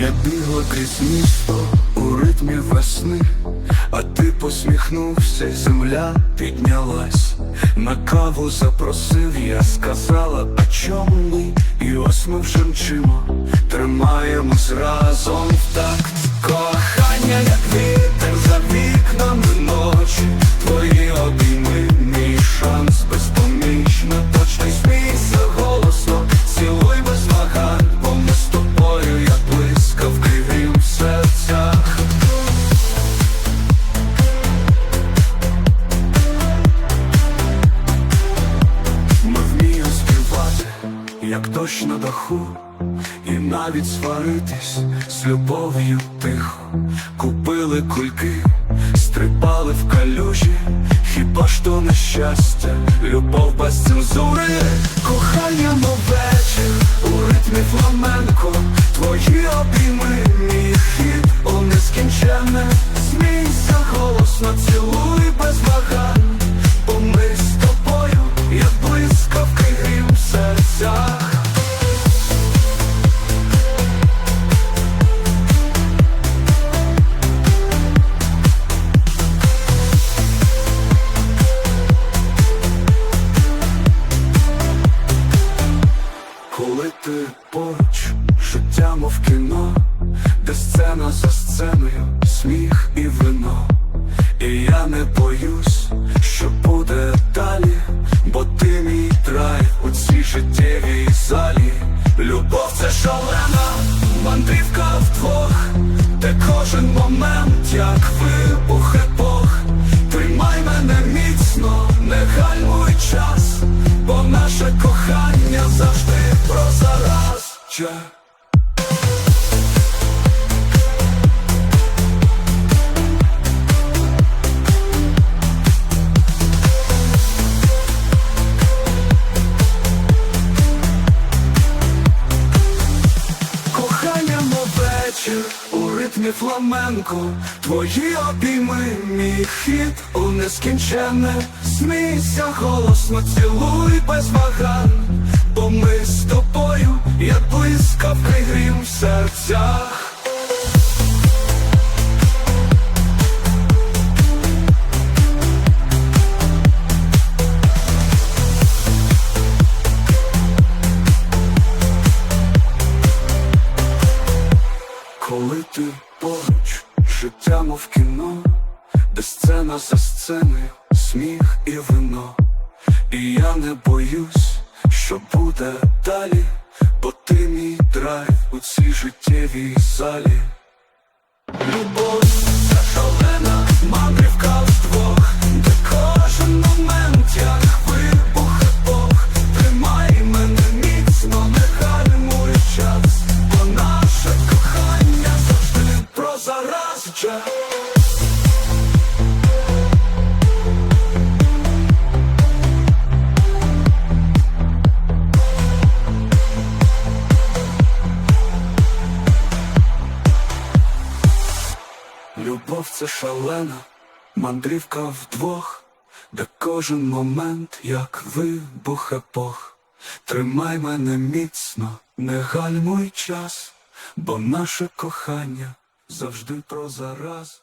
Я бігла крізь місто у ритмі весни, а ти посміхнувся, земля піднялась. На каву запросив, я сказала, а чому ми? І ось ми вже мчимо, тримаємось разом як дощ на даху, і навіть сваритись з любов'ю тихо. Купили кульки, стрибали в калюжі, хіба ж то нещастя, любов без цензури, кохання мов вечір у ритмі фламенко, твої за сценою, сміх і вино. І я не боюсь, що буде далі, бо ти мій драйв у цій життєвій залі. Любов це шалена, мандрівка вдвох, де кожен момент, як вибух епох. Тримай мене міцно, не гальмуй час, бо наше кохання завжди про зараз. Ритмі фламенко, твої обійми, мій хід у нескінченне, смійся голосно, цілуй без вагань, бо ми з тобою, як блискавки грім в ти поруч, життя мов кіно, де сцена за сценою, сміх і вино. І я не боюсь, що буде далі, бо ти мій драйв у цій життєвій залі. Любов це шалена, мандрівка вдвох, де кожен момент, як вибух епох. Тримай мене міцно, не гальмуй час, бо наше кохання завжди про зараз.